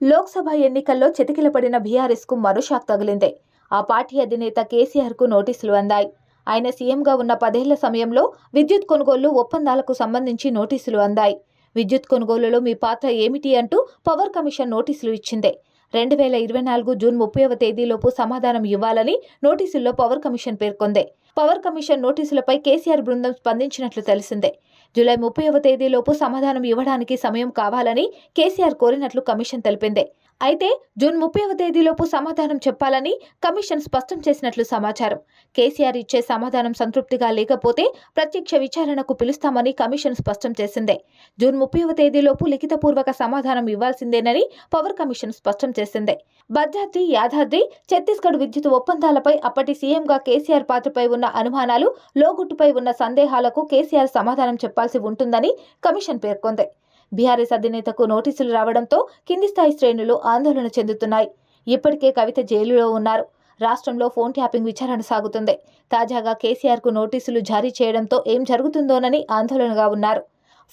లోక్సభ ఎన్నికల్లో చితికిలపడిన బీఆర్ఎస్కు మరో షాక్ తగిలింది. ఆ పార్టీ అధినేత కేసీఆర్కు నోటీసులు అందాయి. ఆయన సీఎంగా ఉన్న పదేళ్ళ సమయంలో విద్యుత్ కొనుగోలు ఒప్పందాలకు సంబంధించి నోటీసులు అందాయి. విద్యుత్ కొనుగోలులో మీ పాత్ర ఏమిటి అంటూ పవర్ కమిషన్ నోటీసులు ఇచ్చిందే. రెండు వేల ఇరవై నాలుగు జూన్ ముప్పైవ తేదీలోపు సమాధానం ఇవ్వాలని నోటీసుల్లో పవర్ కమిషన్ పేర్కొంది. పవర్ కమిషన్ నోటీసులపై కేసీఆర్ బృందం స్పందించినట్లు తెలిసిందే. జూలై ముప్పైవ తేదీలోపు సమాధానం ఇవ్వడానికి సమయం కావాలని కేసీఆర్ కోరినట్లు కమిషన్ తెలిపింది. అయితే జూన్ ముప్పైవ తేదీలోపు సమాధానం చెప్పాలని కమిషన్ స్పష్టం చేసినట్లు సమాచారం. కేసీఆర్ ఇచ్చే సమాధానం సంతృప్తిగా లేకపోతే ప్రత్యక్ష విచారణకు పిలుస్తామని కమిషన్ స్పష్టం చేసింది. జూన్ ముప్పైవ తేదీలోపు లిఖితపూర్వక సమాధానం ఇవ్వాల్సిందేనని పవర్ కమిషన్ స్పష్టం చేసింది. భద్రాద్రి యాదాద్రి ఛత్తీస్గఢ్ విద్యుత్ ఒప్పందాలపై అప్పటి సీఎంగా కేసీఆర్ పాత్రపై ఉన్న అనుమానాలు లోగుట్టుపై ఉన్న సందేహాలకు కేసీఆర్ సమాధానం చెప్పాల్సి ఉంటుందని కమిషన్ పేర్కొంది. బీఆర్ఎస్ అధినేతకు నోటీసులు రావడంతో కింది స్థాయి శ్రేణులు ఆందోళన చెందుతున్నాయి. ఇప్పటికే కవిత జైలులో ఉన్నారు. రాష్ట్రంలో ఫోన్ ట్యాపింగ్ విచారణ సాగుతుంది. తాజాగా కేసీఆర్కు నోటీసులు జారీ చేయడంతో ఏం జరుగుతుందోనని ఆందోళనగా ఉన్నారు.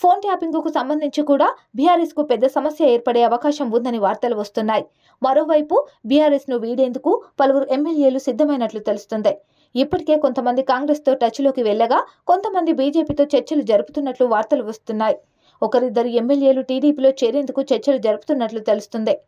ఫోన్ ట్యాపింగ్కు సంబంధించి కూడా బీఆర్ఎస్కు పెద్ద సమస్య ఏర్పడే అవకాశం ఉందని వార్తలు వస్తున్నాయి. మరోవైపు బీఆర్ఎస్ను వీడేందుకు పలువురు ఎమ్మెల్యేలు సిద్ధమైనట్లు తెలుస్తుంది. ఇప్పటికే కొంతమంది కాంగ్రెస్తో టచ్లోకి వెళ్ళగా కొంతమంది బీజేపీతో చర్చలు జరుపుతున్నట్లు వార్తలు వస్తున్నాయి. ఒకరిద్దరు ఎమ్మెల్యేలు టీడీపీలో చేరేందుకు చర్చలు జరుపుతున్నట్లు తెలుస్తుంది.